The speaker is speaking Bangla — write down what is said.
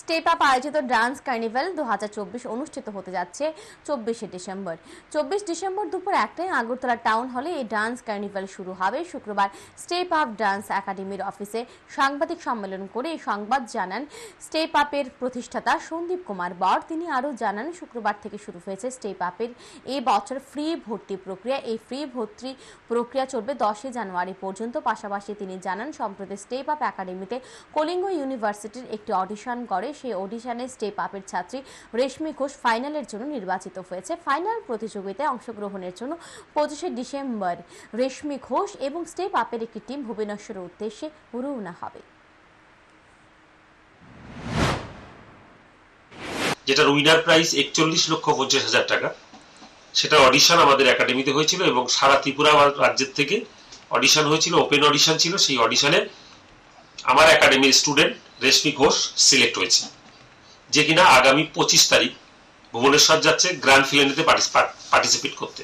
স্টেপ আপ আয়োজিত ডান্স কার্নিভাল দু হাজার চব্বিশ অনুষ্ঠিত হতে যাচ্ছে চব্বিশে ডিসেম্বর। চব্বিশ ডিসেম্বর দুপুর একটায় আগরতলা টাউন হলে এই ডান্স কার্নিভাল শুরু হবে। শুক্রবার স্টেপ আপ ডান্স একাডেমির অফিসে সাংবাদিক সম্মেলন করে এই সংবাদ জানান স্টেপ আপের প্রতিষ্ঠাতা সন্দীপ কুমার বর। তিনি আরও জানান, শুক্রবার থেকে শুরু হয়েছে স্টেপ আপের এই বছর ফ্রি ভর্তি প্রক্রিয়া। এই ফ্রি ভর্তি প্রক্রিয়া চলবে দশই জানুয়ারি পর্যন্ত। পাশাপাশি তিনি জানান, সম্প্রতি স্টেপ আপ একাডেমিতে কলিঙ্গ ইউনিভার্সিটির একটি অডিশন করে সেই অডিশনে স্টেপ আপের ছাত্রী রেশমি ঘোষ ফাইনালের জন্য নির্বাচিত হয়েছে। ফাইনাল প্রতিযোগিতায় অংশগ্রহণের জন্য পঁচিশে ডিসেম্বর রেশমি ঘোষ এবং স্টেপ আপের একটি টিম ভুবনেশ্বরের উদ্দেশ্যে রওনা হবে। যেটার উইনার প্রাইস একচল্লিশ লক্ষ পঞ্চাশ হাজার টাকা। সেটা অডিশন আমাদের একাডেমিতে হয়েছিল এবং সারা ত্রিপুরা রাজ্যের থেকে অডিশন হয়েছিল ওপেন অডিশন ছিল। সেই অডিশনে আমার একাডেমির স্টুডেন্ট রেশমি ঘোষ সিলেক্ট হয়েছে, যে কিনা আগামী পঁচিশ তারিখ ভুবনেশ্বর যাচ্ছে গ্র্যান্ড ফিলেনিতে পার্টিসিপেট করতে।